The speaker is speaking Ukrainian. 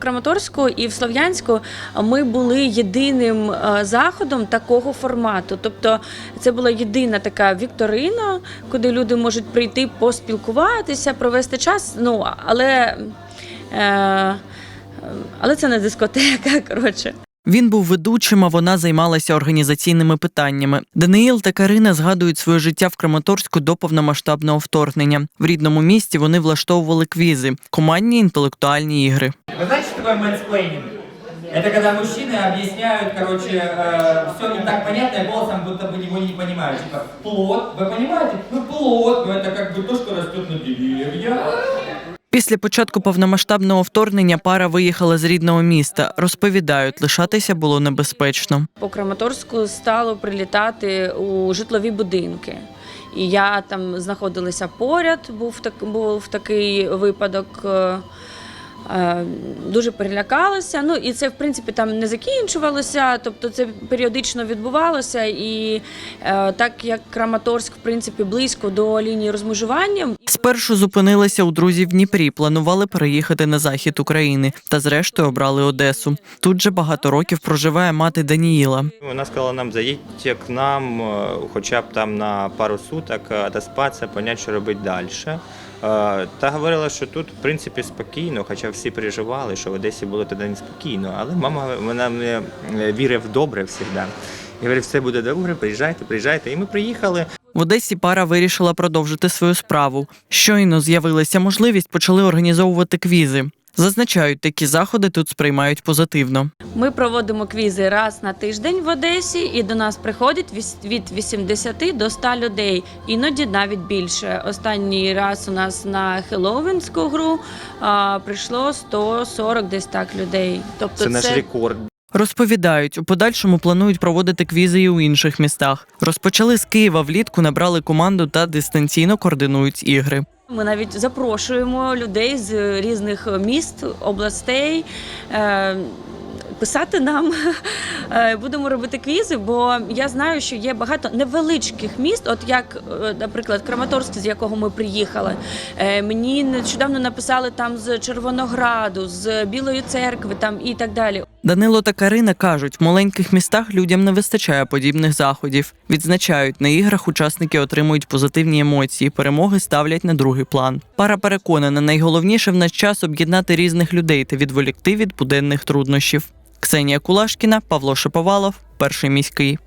Краматорську і в Слов'янську ми були єдиним е, заходом такого формату. Тобто це була єдина така вікторина, куди люди можуть прийти поспілкуватися, провести час. Ну але, е, але це не дискотека. Коротше. Він був ведучим, а вона займалася організаційними питаннями. Даниїл та Карина згадують своє життя в Краматорську до повномасштабного вторгнення. В рідному місті вони влаштовували квізи, командні інтелектуальні ігри. Что такое мэнсплейнинг? Это когда мужчины объясняют, короче, все не так понятно, и голосом будто бы его не понимают. Типа, плод, вы понимаете? Ну, плод, ну это как бы то, что растет на деревьях. Після початку повномасштабного вторгнення пара виїхала з рідного міста. Розповідають, лишатися було небезпечно. По Краматорську стало прилітати у житлові будинки. І я там знаходилася поряд, був, так, був такий випадок. е, Дуже перелякалася. Ну і це в принципі там не закінчувалося. Тобто це періодично відбувалося. І е, так як Краматорськ, в принципі, близько до лінії розмежування, Спершу зупинилися у друзів в Дніпрі, планували переїхати на захід України та зрештою обрали Одесу. Тут же багато років проживає мати Даніїла. Вона сказала нам, заїдьте к нам е, хоча б там на пару суток, е, отоспатися, понять, що робити далі. Е, Та говорила, що тут, в принципі, спокійно, хоча всі переживали, що в Одесі було тоді неспокійно. Але мама вона е, в добре завжди. І говорить, все буде добре, приїжджайте, приїжджайте. І ми приїхали. В Одесі пара вирішила продовжити свою справу. Щойно з'явилася можливість, почали організовувати квізи. Зазначають, такі заходи тут сприймають позитивно. Ми проводимо квізи раз на тиждень в Одесі, і до нас приходить від 80 до 100 людей, іноді навіть більше. Останній раз у нас на Хеллоуінську гру а, прийшло 140 десь так людей. Тобто Це наш рекорд. Розповідають, у подальшому планують проводити квізи і у інших містах. Розпочали з Києва влітку, набрали команду та дистанційно координують ігри. Ми навіть запрошуємо людей з різних міст, областей. е, Писати нам Е, будемо робити квізи, бо я знаю, що є багато невеличких міст, от як, е, наприклад, Краматорськ, з якого ми приїхали. Мені нещодавно написали там з Червонограду, з Білої церкви, там і так далі. Данило та Карина кажуть, в маленьких містах людям не вистачає подібних заходів. Відзначають, на іграх учасники отримують позитивні емоції, перемоги ставлять на другий план. Пара переконана, найголовніше в наш час об'єднати різних людей та відволікти від буденних труднощів. Ксенія Кулашкіна, Павло Шиповалов, перший міський.